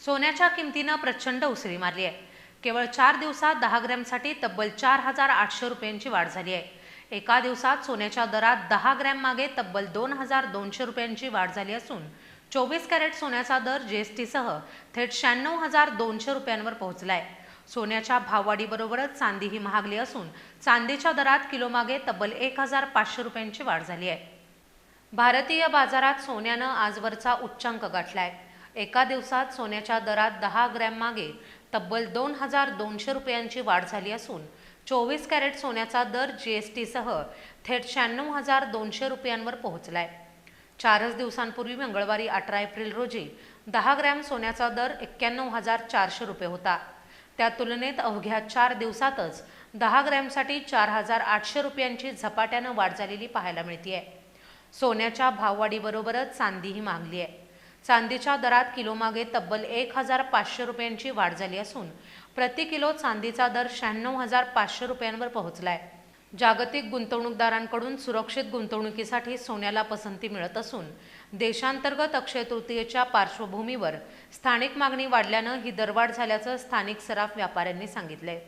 सोन्याच्या किमतीनं प्रचंड उसळी मारली आहे. केवळ चार दिवसात दहा ग्रॅमसाठी तब्बल चार हजार आठशे रुपयांची वाढ झाली आहे. एका दिवसात सोन्याच्या दरात दहा ग्रॅम मागे तब्बल दोन हजार दोनशे रुपयांची वाढ झाली असून चोवीस कॅरेट सोन्याचा दर जीएसटीसह थेट शहाण्णव हजार दोनशे रुपयांवर पोहोचलाय. सोन्याच्या भाववाढीबरोबरच चांदीही महागली असून चांदीच्या दरात किलोमागे तब्बल एक हजार पाचशे रुपयांची वाढ झाली आहे. भारतीय बाजारात सोन्यानं आजवरचा उच्चांक गाठला आहे एका दिवसात सोन्याच्या दरात दहा ग्रॅम मागे तब्बल दोन हजार दोनशे रुपयांची वाढ झाली असून चोवीस कॅरेट सोन्याचा दर जीएसटीसह थेट शहाण्णव हजार दोनशे रुपयांवर पोहोचलाय. चारच दिवसांपूर्वी मंगळवारी अठरा एप्रिल रोजी दहा ग्रॅम सोन्याचा दर एक्क्याण्णव हजार चारशे रुपये होता. त्या तुलनेत अवघ्या चार दिवसातच दहा ग्रॅमसाठी चार हजार आठशे रुपयांची झपाट्यानं वाढ झालेली पाहायला मिळते सोन्याच्या भाववाढीबरोबरच चांदीही मागली आहे. चांदीच्या दरात किलोमागे तब्बल एक हजार पाचशे रुपयांची वाढ झाली असून प्रति किलो चांदीचा दर शहाण्णव हजार पाचशे रुपयांवर पोहोचलाय. जागतिक गुंतवणूकदारांकडून सुरक्षित गुंतवणुकीसाठी सोन्याला पसंती मिळत असून देशांतर्गत अक्षय तृतीयेच्या पार्श्वभूमीवर स्थानिक मागणी वाढल्यानं ही दरवाढ झाल्याचं स्थानिक सराफ व्यापाऱ्यांनी सांगितलंय.